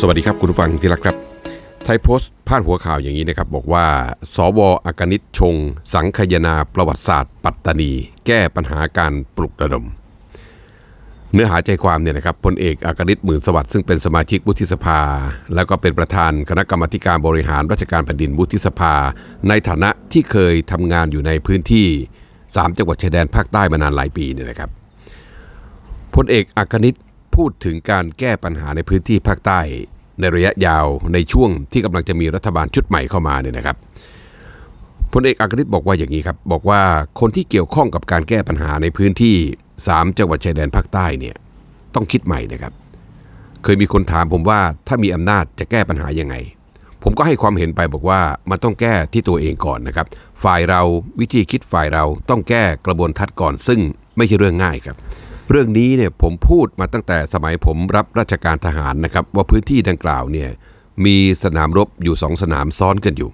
สวัสดีครับคุณผู้ฟังที่รักครับ ไทยโพสต์พาดหัวข่าวอย่างนี้นะครับ บอกว่า สวอากนิตชง สังคยนาประวัติศาสตร์ ปัตตานี แก้ปัญหาการปลุกระดม เนื้อหาใจความเนี่ยนะครับพลเอกอากนิตหมื่นสวัสดิ์ซึ่งเป็นสมาชิกวุฒิสภา แล้วก็เป็นประธานคณะกรรมการบริหารราชการแผ่นดินวุฒิสภา ในฐานะที่เคยทำงานอยู่ในพื้นที่ 3 จังหวัดชายแดนภาคใต้มานานหลายปีเนี่ยนะครับพลเอกอักนิตพูดถึงการแก้ปัญหาในพื้นที่ภาคใต้ ในระยะยาวในช่วงที่กำลังจะมีรัฐบาลชุดใหม่เข้ามาเนี่ยนะครับพลเอกอักนิตบอกว่าอย่างนี้ครับ บอกว่าคนที่เกี่ยวข้องกับการแก้ปัญหาในพื้นที่ 3 จังหวัดชายแดนภาคใต้เนี่ยต้องคิดใหม่นะครับ เคยมีคนถามผมว่าถ้ามีอำนาจจะแก้ปัญหายังไง ผมก็ให้ความเห็นไปบอกว่ามันต้องแก้ที่ตัวเองก่อนนะครับ ฝ่ายเราวิธีคิดฝ่ายเราต้องแก้กระบวนทัศน์ก่อน ซึ่งไม่ใช่เรื่องง่ายครับ เรื่องนี้เนี่ยผมพูดมาตั้งแต่สมัยผมรับราชการทหารนะครับ ว่าพื้นที่ดังกล่าวเนี่ยมีสนามรบอยู่สองสนามซ้อนกันอยู่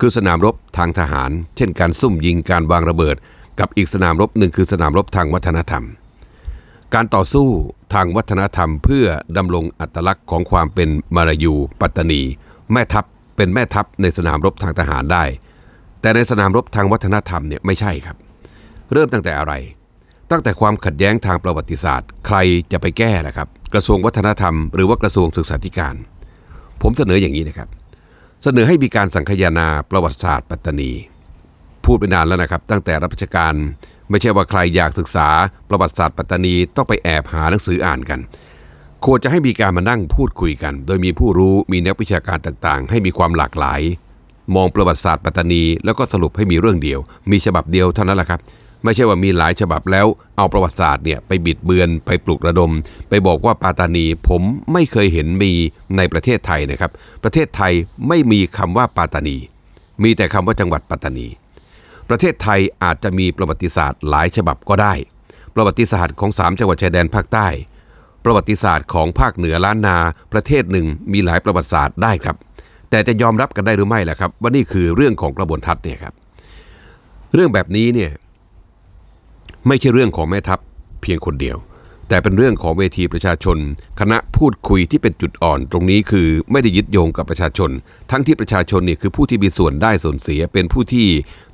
คือสนามรบทางทหาร เช่นการซุ่มยิงการวางระเบิด กับอีกสนามรบหนึ่งคือสนามรบทางวัฒนธรรม การต่อสู้ทางวัฒนธรรม เพื่อดำรงอัตลักษณ์ของความเป็นมาลายู ปัตตานี แม่ทัพเป็นแม่ทัพในสนามรบทางทหารได้ แต่ในสนามรบทางวัฒนธรรมเนี่ยไม่ใช่ครับ เริ่มตั้งแต่อะไร ตั้งแต่ความขัดแย้งทางประวัติศาสตร์ ใครจะไปแก้ล่ะครับ กระทรวงวัฒนธรรมหรือว่ากระทรวงศึกษาธิการ ผมเสนออย่างนี้นะครับ เสนอให้มีการสังคายนาประวัติศาสตร์ปัตตานี พูดไปนานแล้วนะครับ ตั้งแต่รับราชการ ไม่ใช่ว่าใครอยากศึกษาประวัติศาสตร์ปัตตานีต้องไปแอบหาหนังสืออ่านกัน ควรจะให้มีการมานั่งพูดคุยกัน โดยมีผู้รู้มีนักวิชาการต่างๆ ให้มีความหลากหลาย มองประวัติศาสตร์ปัตตานี แล้วก็สรุปให้มีเรื่องเดียว มีฉบับเดียวเท่านั้นแหละครับ ไม่ใช่ว่ามีหลายฉบับแล้วเอาประวัติศาสตร์เนี่ยไปบิดเบือนไปปลุกระดม ไปบอกว่าปัตานีผมไม่เคยเห็นมีในประเทศไทยนะครับ ประเทศไทยไม่มีคำว่าปัตานี มีแต่คำว่าจังหวัดปัตตานี ประเทศไทยอาจจะมีประวัติศาสตร์หลายฉบับก็ได้ ประวัติศาสตร์ของ 3 จังหวัดชายแดนภาคใต้ ประวัติศาสตร์ของภาคเหนือล้านนา ประเทศหนึ่งมีหลายประวัติศาสตร์ได้ครับ แต่จะยอมรับกันได้หรือไม่ล่ะครับว่านี่คือเรื่องของกระบวนทัศน์เนี่ยครับเรื่องแบบนี้เนี่ย ไม่ใช่เรื่องของแม่ทัพเพียงคนเดียว แต่เป็นเรื่องของเวทีประชาชน คณะพูดคุยที่เป็นจุดอ่อน ตรงนี้คือไม่ได้ยึดโยงกับประชาชน ทั้งที่ประชาชนเนี่ยคือผู้ที่มีส่วนได้ส่วนเสีย เป็นผู้ที่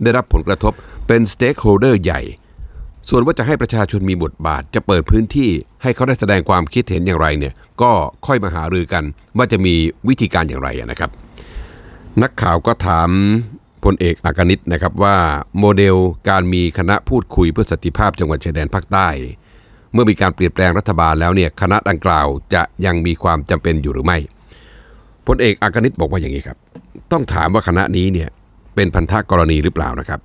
ได้รับผลกระทบเป็นสเต็กโฮลเดอร์ใหญ่ส่วนว่าจะให้ประชาชนมีบทบาทจะเปิดพื้นที่ให้เขาได้แสดงความคิดเห็นอย่างไรเนี่ยก็ค่อยมาหารือกันว่าจะมีวิธีการอย่างไรนะครับ นักข่าวก็ถาม พลเอกอากนิตนะครับว่าโมเดลการมีคณะพูดคุยเพื่อสันติภาพจังหวัดชายแดนภาคใต้ เมื่อมีการเปลี่ยนแปลงรัฐบาลแล้วเนี่ยคณะดังกล่าวจะยังมีความจำเป็นอยู่หรือไม่พลเอกอากนิตบอกว่าอย่างนี้ครับ ต้องถามว่าคณะนี้เนี่ยเป็นพันธกรณีหรือเปล่านะครับ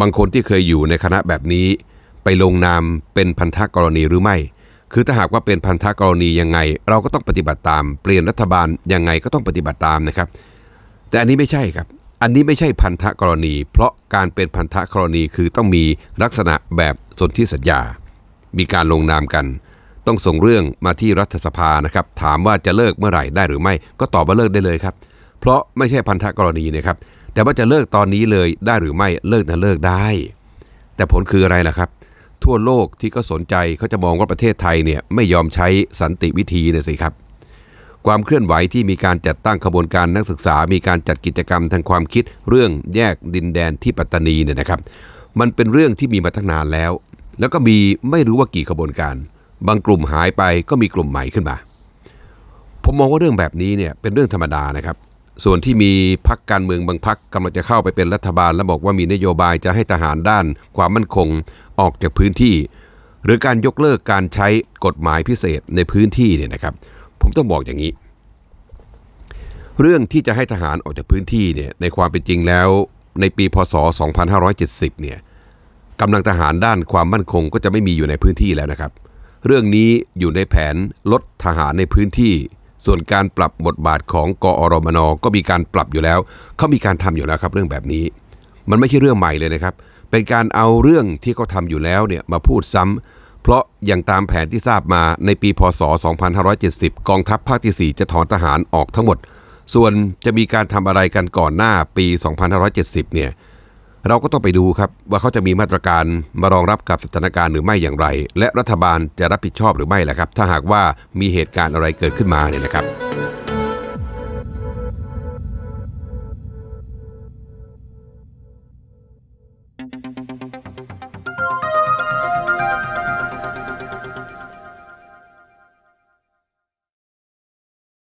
บางคนที่เคยอยู่ในคณะแบบนี้ไปลงนามเป็นพันธกรณีหรือไม่ คือถ้าหากว่าเป็นพันธกรณียังไง เราก็ต้องปฏิบัติตาม เปลี่ยนรัฐบาลยังไงก็ต้องปฏิบัติตามนะครับ แต่อันนี้ไม่ใช่ครับ อันนี้ไม่ใช่พันธกรณี เพราะการเป็นพันธกรณีคือต้องมีลักษณะแบบสนธิสัญญา มีการลงนามกัน ต้องส่งเรื่องมาที่รัฐสภานะครับ ถามว่าจะเลิกเมื่อไหร่ได้หรือไม่ ก็ตอบว่าเลิกได้เลยครับ เพราะไม่ใช่พันธกรณีนะครับ แต่ว่าจะเลิกตอนนี้เลยได้หรือไม่เลิกนะเลิกได้ แต่ผลคืออะไรล่ะครับ ทั่วโลกที่เขาสนใจเขาจะมองว่าประเทศไทยเนี่ยไม่ยอมใช้สันติวิธีเนี่ยสิครับ ความเคลื่อนไหวที่มีการจัดตั้งขบวนการนักศึกษา มีการจัดกิจกรรมทางความคิดเรื่องแยกดินแดนที่ปัตตานีเนี่ยนะครับ มันเป็นเรื่องที่มีมาตั้งนานแล้ว แล้วก็มีไม่รู้ว่ากี่ขบวนการ บางกลุ่มหายไปก็มีกลุ่มใหม่ขึ้นมา ผมมองว่าเรื่องแบบนี้เนี่ยเป็นเรื่องธรรมดานะครับ ส่วนที่มีพักการเมืองบางพักกำลังจะเข้าไปเป็นรัฐบาล แล้วบอกว่ามีนโยบายจะให้ทหารด้าน ความมั่นคงออกจากพื้นที่ หรือการยกเลิกการใช้กฎหมายพิเศษในพื้นที่เนี่ยนะครับ ผมต้องบอกอย่างนี้ เรื่องที่จะให้ทหารออกจากพื้นที่เนี่ยในความเป็นจริงแล้ว ในปีพศ 2570 เนี่ยกำลังทหารด้านความมั่นคงก็จะไม่มีอยู่ในพื้นที่แล้วนะครับ เรื่องนี้อยู่ในแผนลดทหารในพื้นที่ ส่วนการปรับบทบาทของกอรมนก็มีการปรับอยู่แล้วเขามีการทำอยู่แล้วครับ เรื่องแบบนี้ มันไม่ใช่เรื่องใหม่เลยนะครับ เป็นการเอาเรื่องที่เขาทำอยู่แล้วเนี่ยมาพูดซ้ำ เพราะอย่างตามแผนที่ทราบมาในปีพศ 2570 กองทัพภาคที่ 4 จะถอนทหารออกทั้งหมด ส่วนจะมีการทำอะไรกันก่อนหน้าปี 2570 เนี่ยเราก็ต้องไปดูครับว่าเขาจะมีมาตรการมารองรับกับสถานการณ์หรือไม่อย่างไร และรัฐบาลจะรับผิดชอบหรือไม่ล่ะครับ ถ้าหากว่ามีเหตุการณ์อะไรเกิดขึ้นมาเนี่ยนะครับ